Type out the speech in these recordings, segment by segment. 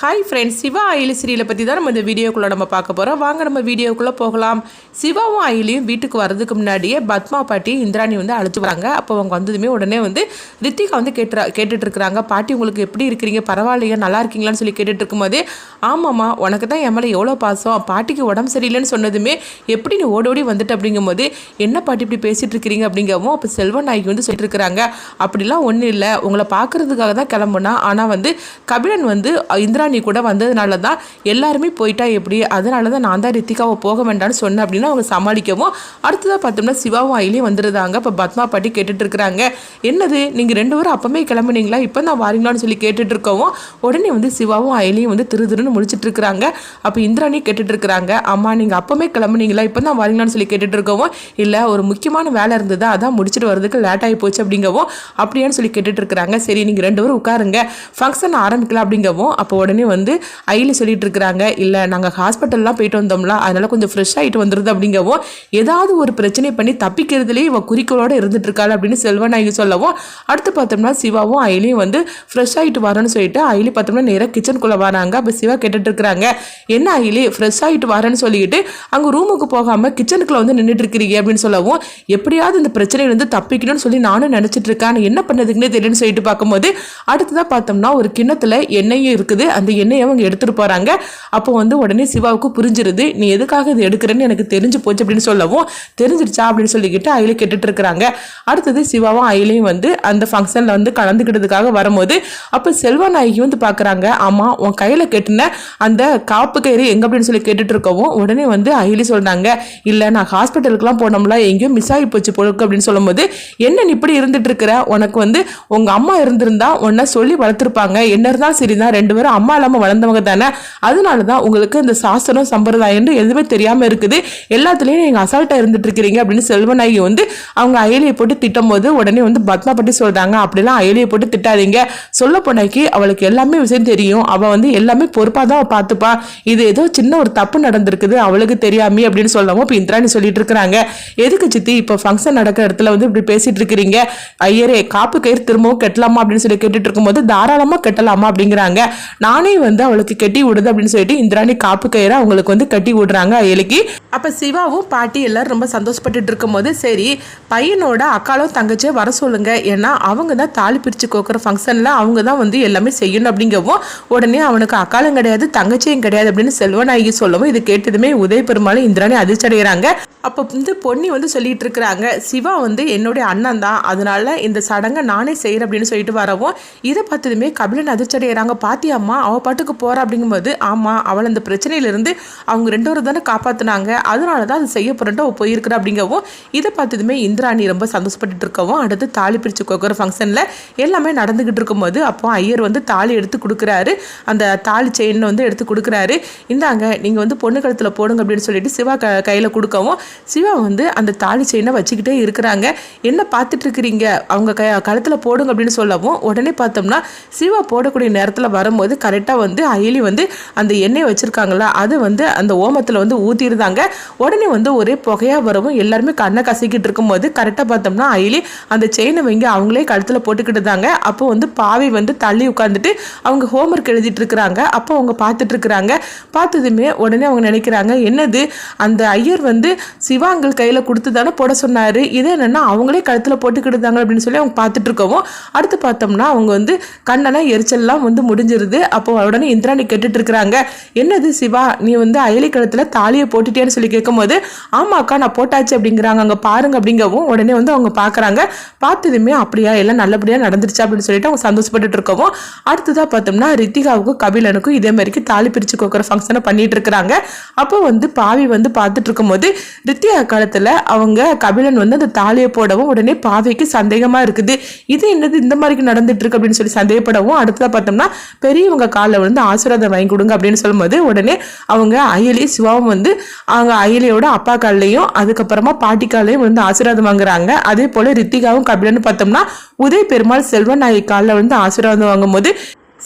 Hi friends Siva அயிலி சீரியலை பற்றி தான் நம்ம இந்த வீடியோக்குள்ளே நம்ம பார்க்க போகிறோம் வாங்க நம்ம வீடியோக்குள்ளே போகலாம். சிவாவும் அயிலியும் வீட்டுக்கு வரதுக்கு முன்னாடியே பத்மா பாட்டி இந்திராணி வந்து அழைச்சி வராங்க. அப்போ அவங்க வந்ததுமே உடனே வந்து ரித்திகா வந்து கேட்டு கேட்டுட்டு இருக்கிறாங்க பாட்டி உங்களுக்கு எப்படி இருக்கிறீங்க? பரவாயில்லையா? நல்லா இருக்கீங்களான்னு சொல்லி கேட்டுட்டு இருக்கும்போது ஆமாம்மா உனக்கு தான் என் மேலே எவ்வளோ பாசம்? பாட்டிக்கு உடம்பு சரியில்லைன்னு சொன்னதுமே எப்படி நீ ஓடோடி வந்துட்டு அப்படிங்கும்போது என்ன பாட்டி இப்படி பேசிட்டு இருக்கிறீங்க அப்படிங்கவும் அப்போ செல்வன் நாய்க்கு வந்து சொல்லிட்டு இருக்கிறாங்க அப்படிலாம் ஒன்றும் இல்லை. உங்களை பார்க்கறதுக்காக தான் கிளம்புனா. ஆனால் வந்து கபிலன் வந்து இந்திரா நீ கூட வந்ததுனால தான் எல்லாருமே போயிட்டா எப்படி? அதனால தான் நான் தான் ரித்திகாவை போக வேண்டாம்னு சொன்னேன் அப்படின்னு அவங்க சமாளிக்கவும். அடுத்ததாக பார்த்தோம்னா சிவாவும் அயிலையும் வந்துருந்தாங்க. இப்போ பத்மா பாட்டி கேட்டுட்டு இருக்கிறாங்க என்னது? நீங்கள் ரெண்டு பேரும் அப்போமே கிளம்புனீங்களா? இப்போ தான் வாரீங்களான்னு சொல்லி கேட்டுட்டு இருக்கவும் உடனே வந்து சிவாவும் அயிலையும் வந்து திரு திருன்னு முடிச்சிட்டு இருக்கிறாங்க அப்போ இந்திராணி கேட்டுட்டு இருக்கிறாங்க அம்மா நீங்கள் அப்போமே கிளம்புனீங்களா? இப்போ தான் வாரீங்களான்னு சொல்லி கேட்டுட்டு இருக்கவும் இல்லை ஒரு முக்கியமான வேலை இருந்தது. அதான் முடிச்சுட்டு வரதுக்கு லேட் ஆகி போச்சு அப்படிங்கவும். அப்படியான்னு சொல்லி கேட்டுட்டு இருக்கிறாங்க சரி நீங்கள் ரெண்டு பேரும் உட்காருங்க. ஃபங்க்ஷன் ஆரம்பிக்கலாம் அப்படிங்கவும். அப்போ உடனே வந்து ஐலி சொல்லிட்டு இருக்கிறாங்க இல்லை நாங்கள் ஹாஸ்பிட்டல்லாம் போயிட்டு வந்தோம்ல அதனால கொஞ்சம் ஃப்ரெஷ் ஆகிட்டு வந்துருது அப்படிங்கவும் ஏதாவது ஒரு பிரச்சனை பண்ணி தப்பிக்கிறதுலேயே இவ குறிக்கோளோடு இருந்துட்டு இருக்காள் அப்படின்னு செல்வநாயகி சொல்லவும் அடுத்து பார்த்தோம்னா சிவாவும் ஐலியும் வந்து ஃப்ரெஷ் ஆகிட்டு வரேன்னு சொல்லிட்டு ஐலி பார்த்தோம்னா நேராக கிச்சனுக்குள்ளே வராங்க. அப்போ சிவா கேட்டுட்டு இருக்கிறாங்க என்ன ஐலி ஃப்ரெஷ் ஆகிட்டு வரேன்னு சொல்லிட்டு அங்கே ரூமுக்கு போகாமல் கிச்சனுக்குள்ளே வந்து நின்றுட்டு இருக்கிறீங்க அப்படின்னு சொல்லவும் எப்படியாவது இந்த பிரச்சனையிலேருந்து தப்பிக்கணும்னு சொல்லி நானும் நினச்சிட்டு இருக்கேன் என்ன பண்ணதுக்குன்னே தெரியலன்னு சொல்லிட்டு பார்க்கும்போது அடுத்ததாக பார்த்தோம்னா ஒரு கிண்ணத்தில் எண்ணெயும் இருக்குது. அந்த எண்ணெயை அவங்க எடுத்துட்டு போகிறாங்க அப்போ வந்து உடனே சிவாவுக்கு புரிஞ்சிருது நீ எதுக்காக இது எடுக்கிறேன்னு எனக்கு தெரிஞ்சு போச்சு அப்படின்னு சொல்லவும் தெரிஞ்சிருச்சா? அப்படின்னு சொல்லிக்கிட்டு அயில கேட்டுட்டு இருக்கிறாங்க அடுத்தது சிவாவும் அயிலையும் வந்து அந்த ஃபங்க்ஷனில் வந்து கலந்துக்கிட்டதுக்காக வரும்போது அப்போ செல்வா நாயகி வந்து பார்க்குறாங்க ஆமாம் உன் கையில் கெட்டின அந்த காப்பு கயிறு எங்கே? அப்படின்னு சொல்லி கேட்டுட்டு இருக்கவும் உடனே வந்து அயிலி சொல்கிறாங்க இல்லை நான் ஹாஸ்பிட்டலுக்குலாம் போனோம்ல எங்கேயும் மிஸ் ஆகி போச்சு பொழுக்கு அப்படின்னு சொல்லும்போது என்ன நீ இப்படி இருந்துட்டு இருக்கிற உனக்கு வந்து உங்கள் அம்மா இருந்திருந்தா உன்னை சொல்லி வளர்த்துருப்பாங்க. என்ன இருந்தாலும் சரிதான் ரெண்டு பேரும் அம்மா இல்லாமல் வளர்ந்தவங்க தானே? அதனால தான் உங்களுக்கு இந்த சாஸ்திரம் சம்பிரதாயம் எதுவுமே தெரியாமல் இருக்குது. எல்லாத்துலேயும் நீங்கள் அசால்ட்டாக இருந்துட்டு இருக்கிறீங்க அப்படின்னு செல்வநாயகி வந்து அவங்க அயலியை போட்டு திட்டும் போது உடனே வந்து பத்மா பட்டி சொல்கிறாங்க அப்படிலாம் அயலியை போட்டு திட்டாதீங்க. சொல்ல போனாக்கி அவளுக்கு எல்லாமே விஷயம் தெரியும். அவள் வந்து எல்லாமே பொறுப்பாக தான் பார்த்துப்பா இது ஏதோ சின்ன ஒரு தப்பு நடந்திருக்குது. அவளுக்கு தெரியாமே அப்படின்னு சொல்லவும் இப்போ இந்திராணி சொல்லிட்டு இருக்கிறாங்க. எதுக்கு சித்தி இப்போ ஃபங்க்ஷன் நடக்கிற இடத்துல வந்து இப்படி பேசிட்டு இருக்கிறீங்க? ஐயரே காப்பு கயிறு திரும்பவும் கட்டலாமா அப்படின்னு சொல்லி கேட்டுட்டு இருக்கும்போது தாராளமாக கட்டலாமா அப்படிங்கிறாங்க. நானே வந்து அவளுக்கு கட்டி விடுது அப்படின்னு சொல்லிட்டு இந்திராணி காப்பு கயிறை அவங்களுக்கு வந்து கட்டி விடுறாங்க அயலிக்கு அப்போ சிவாவும் பாட்டி எல்லாரும் ரொம்ப சந்தோஷப்பட்டுட்டு இருக்கும்போது சரி பையனோட அக்காலும் தங்கச்சியை வர சொல்லுங்க. ஏன்னா அவங்க தான் தாலி பிரித்து கோக்குற ஃபங்க்ஷனில் அவங்க தான் வந்து எல்லாமே செய்யணும் அப்படிங்கவும் உடனே அவனுக்கு அக்காலும் கிடையாது தங்கச்சியும் கிடையாது அப்படின்னு செல்வநாயகி சொல்லவும் இது கேட்டதுமே உதய பெருமாளும் இந்திராணி அதிர்ச்சி அடைகிறாங்க அப்போ வந்து பொன்னி வந்து சொல்லிட்டு இருக்கிறாங்க சிவா வந்து என்னுடைய அண்ணன் தான் அதனால இந்த சடங்கை நானே செய்கிறேன் அப்படின்னு சொல்லிட்டு வரவும் இதை பார்த்ததுமே கபிலன் அதிர்ச்சி அடைகிறாங்க பாத்தியாம்மா அவள் பாட்டுக்கு போகிறா அப்படிங்கும்போது ஆமாம் அவள் அந்த பிரச்சனையிலேருந்து அவங்க ரெண்டு பேரும் தானே காப்பாற்றினாங்க அதனால தான் அது செய்ய போகிறேன்ட்டு அவள் போயிருக்கிறா அப்படிங்கவும் இதை பார்த்ததுமே இந்திராணி ரொம்ப சந்தோஷப்பட்டுட்டு இருக்கவும் அடுத்து தாலி பிரித்து கோக்கிற ஃபங்க்ஷனில் எல்லாமே நடந்துக்கிட்டு இருக்கும்போது அப்போ ஐயர் வந்து தாலி எடுத்து கொடுக்குறாரு. அந்த தாலி செயின் வந்து எடுத்து கொடுக்குறாரு. இந்தாங்க நீங்கள் வந்து பொண்ணு கழுத்தில் போடுங்க அப்படின்னு சொல்லிட்டு சிவா க கையில் கொடுக்கவும் சிவா வந்து அந்த தாலி செயினை வச்சுக்கிட்டே இருக்கிறாங்க. என்ன பார்த்துட்டு இருக்கிறீங்க? அவங்க க கழுத்தில் போடுங்க அப்படின்னு சொல்லவும் உடனே பார்த்தோம்னா சிவா போடக்கூடிய நேரத்தில் வரும்போது கரெக்டாக வந்து அயலி வந்து அந்த எண்ணெய் வச்சுருக்காங்களா அது வந்து அந்த ஓமத்தில் வந்து ஊற்றிருந்தாங்க உடனே வந்து ஒரே புகையாக வரவும் எல்லாருமே கண்ணை கசிக்கிட்டு இருக்கும்போது கரெக்டாக பார்த்தோம்னா அயலி அந்த செயினை வாங்கி அவங்களே கழுத்தில் போட்டுக்கிட்டு இருந்தாங்க. அப்போ வந்து பாவி வந்து தள்ளி உட்காந்துட்டு அவங்க ஹோம்ஒர்க் எழுதிட்டு இருக்கிறாங்க. அப்போ அவங்க பார்த்துட்டு இருக்கிறாங்க. பார்த்ததுமே உடனே அவங்க நினைக்கிறாங்க என்னது? அந்த ஐயர் வந்து சிவாங்கள் கையில் கொடுத்து தானே போட சொன்னார். இது என்னென்னா அவங்களே கழுத்தில் போட்டுக்கிட்டு இருந்தாங்க அப்படின்னு சொல்லி அவங்க பார்த்துட்டு இருக்கவும் அடுத்து பார்த்தோம்னா அவங்க வந்து கண்ணெல்லாம் எரிச்சல்லாம் வந்து முடிஞ்சிருது. அப்போ உடனே இந்திராணி கேட்டுட்டு இருக்கிறாங்க என்னது சிவா நீ வந்து அயலி கழுத்தில் தாலியை போட்டுட்டேன்னு சொல்லி கேட்கும்போது ஆமாக்கா நான் போட்டாச்சு அப்படிங்கிறாங்க. அங்கே பாருங்க அப்படிங்கவும் உடனே வந்து அவங்க பார்க்குறாங்க. பார்த்ததுமே அப்படியா எல்லாம் நல்லபடியாக நடந்துருச்சு அப்படின்னு சொல்லிட்டு அவங்க சந்தோஷப்பட்டுட்டு இருக்கவும் அடுத்ததாக பார்த்தோம்னா ரித்திகாவுக்கும் கபிலனுக்கும் இதே மாதிரிக்கு தாலி பிரித்து கோக்கிற ஃபங்க்ஷனை பண்ணிட்டு இருக்கிறாங்க அப்போ வந்து பாவி வந்து பார்த்துட்டு இருக்கும்போது ரித்திகா காலத்தில் அவங்க கபிலன் வந்து அந்த தாலியை போடவும் உடனே பாவிக்கு சந்தேகமாக இருக்குது. இது என்னது இந்த மாதிரி நடந்துட்டு இருக்கு அப்படின்னு சொல்லி சந்தேகப்படவும் அடுத்ததாக பார்த்தோம்னா பெரியவங்க காலில் வந்து ஆசீர்வாதம் வாங்கி கொடுங்க அப்படின்னு சொல்லும்போது உடனே அவங்க அயலி சிவாவும் வந்து அவங்க அயலியோட அப்பா கால்லையும் அதுக்கப்புறமா பாட்டி கால்லையும் வந்து ஆசீர்வாதம் வாங்குறாங்க. அதே போல ரித்திகாவும் கபிலன்னு பார்த்தோம்னா உதய பெருமாள் செல்வன் நாயகி காலில் வந்து ஆசீர்வாதம் வாங்கும்போது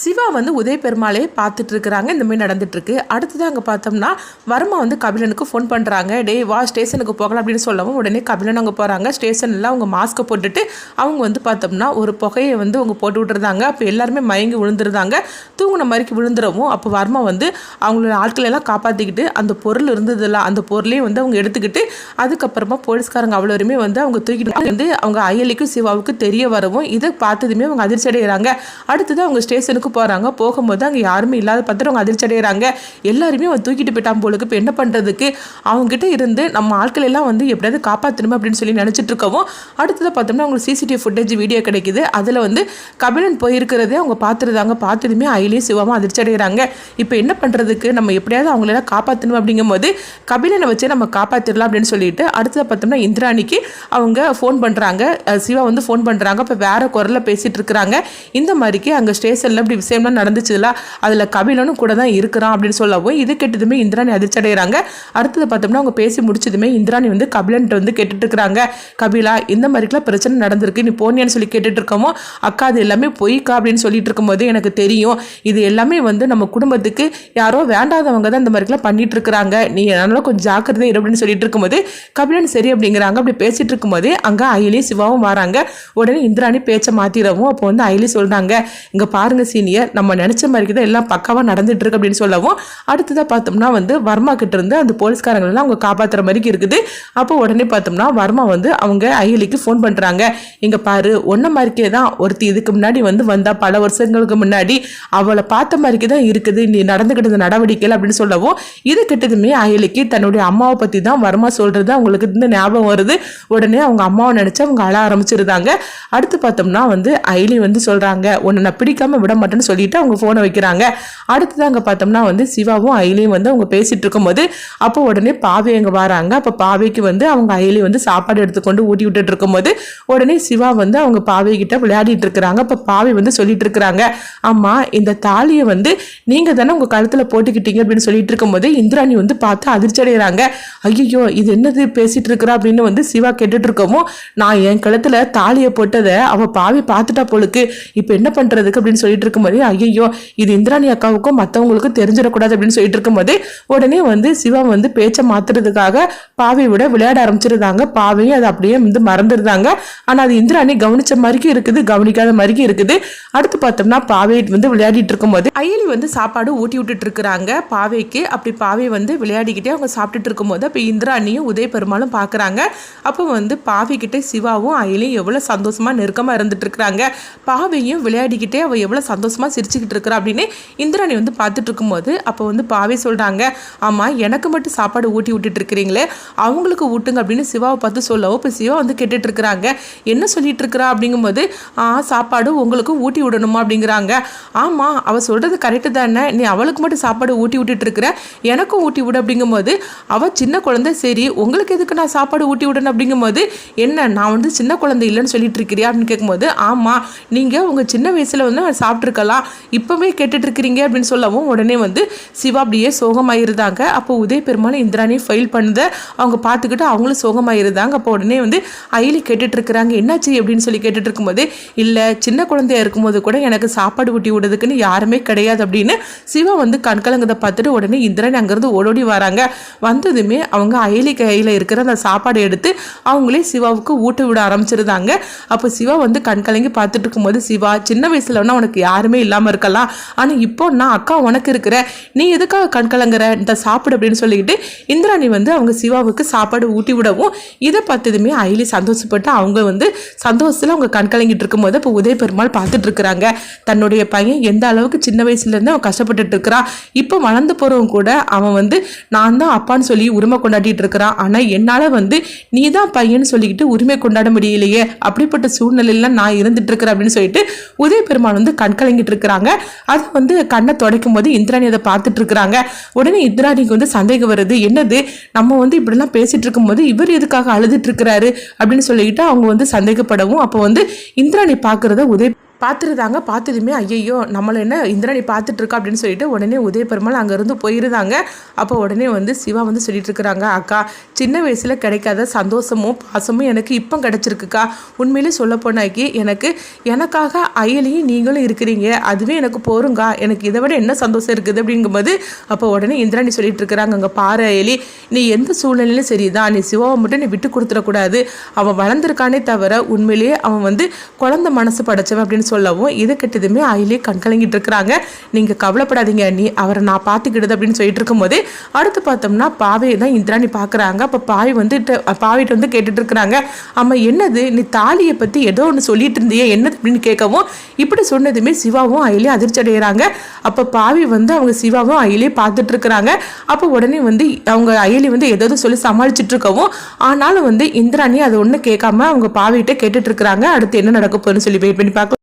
சிவா வந்து உதய பெருமாளே பார்த்துட்டு இருக்கிறாங்க. இந்த மாதிரி நடந்துட்டுருக்கு. அடுத்ததாக அடுத்தது அங்கே பார்த்தோம்னா வர்மா வந்து கபிலனுக்கு ஃபோன் பண்ணுறாங்க டேய் வா ஸ்டேஷனுக்கு போகலாம் அப்படின்னு சொல்லவும் உடனே கபிலன் அங்கே போகிறாங்க ஸ்டேஷனில் அவங்க மாஸ்க்கை போட்டுட்டு அவங்க வந்து பார்த்தோம்னா ஒரு புகையை வந்து அவங்க போட்டு விட்டுருந்தாங்க. அப்போ எல்லாருமே மயங்கி விழுந்துருந்தாங்க. தூங்கின மாதிரிக்கு விழுந்துடவும் அப்போ வர்மா வந்து அவங்களோட ஆட்களை எல்லாம் காப்பாற்றிக்கிட்டு அந்த பொருள் இருந்ததில்ல அந்த பொருளையும் வந்து அவங்க எடுத்துக்கிட்டு அதுக்கப்புறமா போலீஸ்காரங்க அவ்வளோருமே வந்து அவங்க தூக்கிட்டு வந்து அவங்க அயலிக்கும் சிவாவுக்கும் தெரிய வரவும் இதை பார்த்ததுமே அவங்க அதிர்ச்சி அடைகிறாங்க அடுத்தது அவங்க ஸ்டேஷனுக்கு போகிறாங்க போகும்போது அங்கே யாருமே இல்லாத பார்த்துட்டு அவங்க அதிர்ச்சி அடைகிறாங்க எல்லாருமே அவன் தூக்கிட்டு போயிட்டான் போலுக்கு இப்போ என்ன பண்ணுறதுக்கு அவங்ககிட்ட இருந்து நம்ம ஆட்கள் எல்லாம் வந்து எப்படியாவது காப்பாற்றணும் அப்படின்னு சொல்லி நினச்சிட்டு இருக்கவும் அடுத்தது பார்த்தோம்னா அவங்களுக்கு சிசிடிவி ஃபுட்டேஜ் வீடியோ கிடைக்குது. அதில் வந்து கபிலன் போயிருக்கிறதே அவங்க பார்த்துருந்தாங்க. பார்த்ததுமே அயிலையும் சிவமாக அதிர்ச்சி அடைகிறாங்க இப்போ என்ன பண்ணுறதுக்கு நம்ம எப்படியாவது அவங்களெல்லாம் காப்பாற்றணும் அப்படிங்கும்போது கபிலனை வச்சு நம்ம காப்பாற்றிடலாம் அப்படின்னு சொல்லிட்டு அடுத்தது பார்த்தோம்னா இந்திராணிக்கு அவங்க ஃபோன் பண்ணுறாங்க சிவா வந்து ஃபோன் பண்ணுறாங்க இப்போ வேறு குரலில் பேசிகிட்டு இருக்கிறாங்க. இந்த மாதிரிக்கு அங்கே ஸ்டேஷனில் இப்படி விஷயம்லாம் நடந்துச்சுல அதில் கபிலனும் கூட தான் இருக்கிறான் அப்படின்னு சொல்லவும் இது கேட்டதுமே இந்திராணி அதிர்ச்சி அடைகிறாங்க அடுத்தது பார்த்தோம்னா அவங்க பேசி முடிச்சதுமே இந்திராணி வந்து கபிலன்ட்டு வந்து கேட்டுட்டு இருக்கிறாங்க கபிலா இந்த மாதிரிக்கெல்லாம் பிரச்சனை நடந்திருக்கு நீ போனியான்னு சொல்லி கேட்டுட்டு இருக்கோமோ அக்கா அது எல்லாமே பொய்க்கா அப்படின்னு சொல்லிட்டு இருக்கும்போது எனக்கு தெரியும். இது எல்லாமே வந்து நம்ம குடும்பத்துக்கு யாரோ வேண்டாதவங்க தான் இந்த மாதிரிக்கெல்லாம் பண்ணிட்டு இருக்கிறாங்க நீ அதனால கொஞ்சம் ஜாக்கிரதை இரு அப்படின்னு சொல்லிட்டு இருக்கும்போது கபிலன் சரி அப்படிங்கிறாங்க. அப்படி பேசிட்டு இருக்கும்போது அங்கே அயலி சிவாவும் வராங்க. உடனே இந்திராணி பேச்சை மாத்திரவும் அப்போ வந்து அயலி சொல்றாங்க. இங்க பாருங்க சீனியர் நம்ம நினைச்ச மாதிரி தான் எல்லாம் பக்காவா நடந்துட்டு இருக்கு அப்படின்னு சொல்லவும் அடுத்ததாக பார்த்தோம்னா வந்து வர்மா கிட்ட இருந்து அந்த போலீஸ்காரங்களெல்லாம் அவங்க காப்பாத்துற மாதிரி இருக்குது. அப்போ உடனே பார்த்தோம்னா வர்மா வந்து அவங்க அயலிக்கு ஃபோன் பண்றாங்க. இங்க பாரு ஒன்ன மாதிரிக்கே தான் ஒருத்தி இதுக்கு முன்னாடி வந்து வந்தா பல வருஷங்களுக்கு முன்னாடி அவளை பார்த்த மாதிரிக்கு தான் இருக்குது. நீ நடந்துக்கிட்ட நடவடிக்கைகள் அப்படின்னு சொல்லவும் இது கிட்டதுமே அயலிக்கு தன்னுடைய அம்மாவை பத்தி தான் வர்மா சொல்றது அவங்களுக்கு இந்த ஞாபகம் வருது. உடனே அவங்க அம்மாவை நினச்சி அவங்க அழ ஆரம்பிச்சிருந்தாங்க. அடுத்து பார்த்தோம்னா வந்து அயலி வந்து சொல்றாங்க உன்னை நான் பிடிக்காம விட மாட்டேன். மாட்டேன்னு சொல்லிட்டு அவங்க ஃபோனை வைக்கிறாங்க. அடுத்தது அங்கே பார்த்தோம்னா வந்து சிவாவும் அயலியும் வந்து அவங்க பேசிட்டு இருக்கும்போது அப்போ உடனே பாவை அங்கே வராங்க. அப்போ பாவைக்கு வந்து அவங்க அயலி வந்து சாப்பாடு எடுத்துக்கொண்டு ஊட்டி விட்டுட்டு இருக்கும்போது உடனே சிவா வந்து அவங்க பாவை கிட்ட விளையாடிட்டு இருக்கிறாங்க. அப்போ பாவை வந்து சொல்லிட்டு இருக்கிறாங்க அம்மா இந்த தாலியை வந்து நீங்கள் தானே உங்கள் கழுத்தில் போட்டுக்கிட்டீங்க? அப்படின்னு சொல்லிட்டு இருக்கும்போது இந்திராணி வந்து பார்த்து அதிர்ச்சி அடைகிறாங்க. ஐயோ இது என்னது பேசிட்டு இருக்கிறா? அப்படின்னு வந்து சிவா கேட்டுட்டு இருக்கோமோ நான் என் கழுத்தில் தாலியை போட்டதை அவள் பாவி பார்த்துட்டா போலுக்கு. இப்போ என்ன பண்ணுறதுக்கு அப்படின்னு சொல்லிட்டு இருக்கும்போது ஐயோ இது இந்திராணி அக்காவுக்கும் மற்றவங்களுக்கும் தெரிஞ்சிடக்கூடாது அப்படின்னு சொல்லிட்டு இருக்கும்போது உடனே வந்து சிவா வந்து பேச்சை மாத்துறதுக்காக பாவை விட விளையாட ஆரம்பிச்சிருந்தாங்க. பாவையும் அதை அப்படியே வந்து மறந்துருந்தாங்க ஆனால் அது இந்திராணி கவனிச்ச மாதிரிக்கும் இருக்குது கவனிக்காத மாதிரிக்கும் இருக்குது. அடுத்து பார்த்தோம்னா பாவை வந்து விளையாடிட்டு இருக்கும்போது அயலி வந்து சாப்பாடு ஊட்டி விட்டுட்டு இருக்கிறாங்க. பாவைக்கு அப்படி பாவை வந்து விளையாடிக்கிட்டே அவங்க சாப்பிட்டுட்டு இருக்கும்போது அப்போ இந்திராணியும் உதய பெருமாளும் பார்க்குறாங்க. அப்போ வந்து பாவை சிவாவும் அயலியும் எவ்வளோ சந்தோஷமா நெருக்கமாக இருந்துட்டு இருக்கிறாங்க. பாவையும் விளையாடிக்கிட்டே அவள் எவ்வளோ சந்தோஷம் சிரிச்சுக்கிட்டு இருக்கிறா அப்படின்னு இந்திராணி வந்து பார்த்துட்டு இருக்கும்போது அப்போ வந்து பாவே சொல்கிறாங்க ஆமாம் எனக்கு மட்டும் சாப்பாடு ஊட்டி விட்டுட்டு இருக்கிறீங்களே அவங்களுக்கு ஊட்டுங்க அப்படின்னு சிவாவை பார்த்து சொல்லவும் இப்போ சிவா வந்து கேட்டுட்டு இருக்கிறாங்க. என்ன சொல்லிட்டு இருக்கிறா? அப்படிங்கும்போது சாப்பாடு உங்களுக்கு ஊட்டி விடணுமா? அப்படிங்கிறாங்க. ஆமாம் அவள் சொல்கிறது கரெக்டு தானே நீ அவளுக்கு மட்டும் சாப்பாடு ஊட்டி விட்டுட்டு இருக்கிற எனக்கும் ஊட்டி விடு அப்படிங்கும்போது அவள் சின்ன குழந்தை சரி உங்களுக்கு எதுக்கு நான் சாப்பாடு ஊட்டி விடணும்? அப்படிங்கும்போது என்ன நான் வந்து சின்ன குழந்தை இல்லைன்னு சொல்லிட்டு இருக்கிறியா? அப்படின்னு கேட்கும்போது ஆமாம் நீங்கள் உங்கள் சின்ன வயசில் வந்து சாப்பிட்ருக்கலாம் இப்போவே கேட்டுட்டு இருக்கிறீங்க அப்படின்னு சொல்லவும் உடனே வந்து சிவா அப்படியே சோகமாயிருந்தாங்க. அப்போ உதய பெருமாள் இந்திராணி ஃபைல் பண்ணதை அவங்க பார்த்துக்கிட்டு அவங்களும் சோகமாயிருந்தாங்க. அப்போ உடனே வந்து அயலி கேட்டுட்டு இருக்கிறாங்க என்னாச்சு அப்படின்னு சொல்லி கேட்டுட்டு இருக்கும்போது இல்லை சின்ன குழந்தையா இருக்கும்போது கூட எனக்கு சாப்பாடு ஊட்டி விடுறதுக்குன்னு யாருமே கிடையாது அப்படின்னு சிவா வந்து கண்கலங்கதை பார்த்துட்டு உடனே இந்திராணி அங்கேருந்து ஓடோடி வராங்க. வந்ததுமே அவங்க அயலி கையில் இருக்கிற அந்த சாப்பாடு எடுத்து அவங்களே சிவாவுக்கு ஊட்ட விட ஆரம்பிச்சிருந்தாங்க. அப்போ சிவா வந்து கண்கலங்கி பார்த்துட்டு இருக்கும்போது சிவா சின்ன வயசுல வந்து உனக்கு யாருமே இல்லாமல் இருக்கலாம். ஆனால் இப்போ நான் அக்கா உனக்கு இருக்கிற நீ எதுக்காக கண்கலங்குற இந்த சாப்பிடு அப்படின்னு சொல்லிக்கிட்டு இந்திராணி வந்து அவங்க சிவாவுக்கு சாப்பாடு ஊட்டி விடவும் இதை பார்த்ததுமே அயலி சந்தோஷப்பட்டு அவங்க வந்து சந்தோஷத்தில் அவங்க கண்கலங்கிட்டு இருக்கும்போது இப்போ உதய பெருமாள் பார்த்துட்டு இருக்கிறாங்க. தன்னுடைய பையன் எந்த அளவுக்கு சின்ன வயசுலேருந்து அவன் கஷ்டப்பட்டுட்டு இருக்கிறான். இப்போ வளர்ந்து போகிறவங்க கூட அவன் வந்து நான் தான் அப்பான்னு சொல்லி உரிமை கொண்டாடிட்டு இருக்கிறான். ஆனால் என்னால் வந்து நீ தான் பையன் சொல்லிக்கிட்டு உரிமை கொண்டாட முடியலையே. அப்படிப்பட்ட சூழ்நிலையில நான் இருந்துட்டு இருக்கிறேன். அப்படின்னு சொல்லிட்டு உதய பெருமாள் வந்து கண்கலங்கி கலங்கிட்டு இருக்கிறாங்க அது வந்து கண்ணை துடைக்கும் போது இந்திராணி அதை பார்த்துட்டு இருக்கிறாங்க உடனே இந்திராணிக்கு வந்து சந்தேகம் வருது. என்னது? நம்ம வந்து இப்படிலாம் பேசிட்டு இருக்கும்போது இவர் எதுக்காக அழுதுட்டு இருக்கிறாரு அப்படின்னு சொல்லிட்டு அவங்க வந்து சந்தேகப்படவும் அப்போ வந்து இந்திராணி பார்க்கறத உதய பார்த்துருந்தாங்க பார்த்ததுமே ஐயையோ நம்மளை என்ன இந்திராணி பார்த்துட்ருக்கா அப்படின்னு சொல்லிட்டு உடனே உதய பெருமாள் அங்கேருந்து போயிருந்தாங்க. அப்போ உடனே வந்து சிவா வந்து சொல்லிட்டு இருக்கிறாங்க அக்கா சின்ன வயசில் கிடைக்காத சந்தோஷமும் பாசமும் எனக்கு இப்போ கிடச்சிருக்குக்கா. உண்மையிலே சொல்ல போனாக்கி எனக்கு எனக்காக அயலையும் நீங்களும் இருக்கிறீங்க. அதுவே எனக்கு போருங்கா. எனக்கு இதை விட என்ன சந்தோஷம் இருக்குது? அப்படிங்கும்போது அப்போ உடனே இந்திராணி சொல்லிட்டு இருக்கிறாங்க அங்கே பாரு அயலி நீ எந்த சூழ்நிலையிலும் சரிதான். நீ சிவாவை மட்டும் நீ விட்டு கொடுத்துடக்கூடாது அவன் வளர்ந்துருக்கானே தவிர உண்மையிலேயே அவன் வந்து குழந்தை மனசு படைச்சவன் அப்படின்னு சொல்லவும் இதை கெட்டதுமே அயிலே கண் கலங்கிட்டு இருக்கிறாங்க. நீங்கள் கவலைப்படாதீங்க. நீ அவரை நான் பார்த்துக்கிடுது அப்படின்னு சொல்லிட்டு இருக்கும்போது அடுத்து பார்த்தோம்னா பாவையை தான் இந்திராணி பார்க்குறாங்க. அப்போ பாவி வந்து பாவிட்டு வந்து கேட்டுட்டு இருக்கிறாங்க. அம்மா என்னது? நீ தாலியை பற்றி ஏதோ ஒன்று சொல்லிட்டு இருந்தியே. என்னது அப்படின்னு கேட்கவும் இப்படி சொன்னதுமே சிவாவும் அயிலே அதிர்ச்சி அடைகிறாங்க அப்போ பாவி வந்து அவங்க சிவாவும் அயிலே பார்த்துட்டு இருக்கிறாங்க. அப்போ உடனே வந்து அவங்க அயலி வந்து ஏதாவது சொல்லி சமாளிச்சுட்டு இருக்கவும் ஆனாலும் வந்து இந்திராணி அதை ஒன்றும் கேட்காம அவங்க பாவிகிட்ட கேட்டுட்டு இருக்கிறாங்க. அடுத்து என்ன நடக்க போகுதுன்னு சொல்லி வெயிட் பண்ணி பார்க்கலாம்.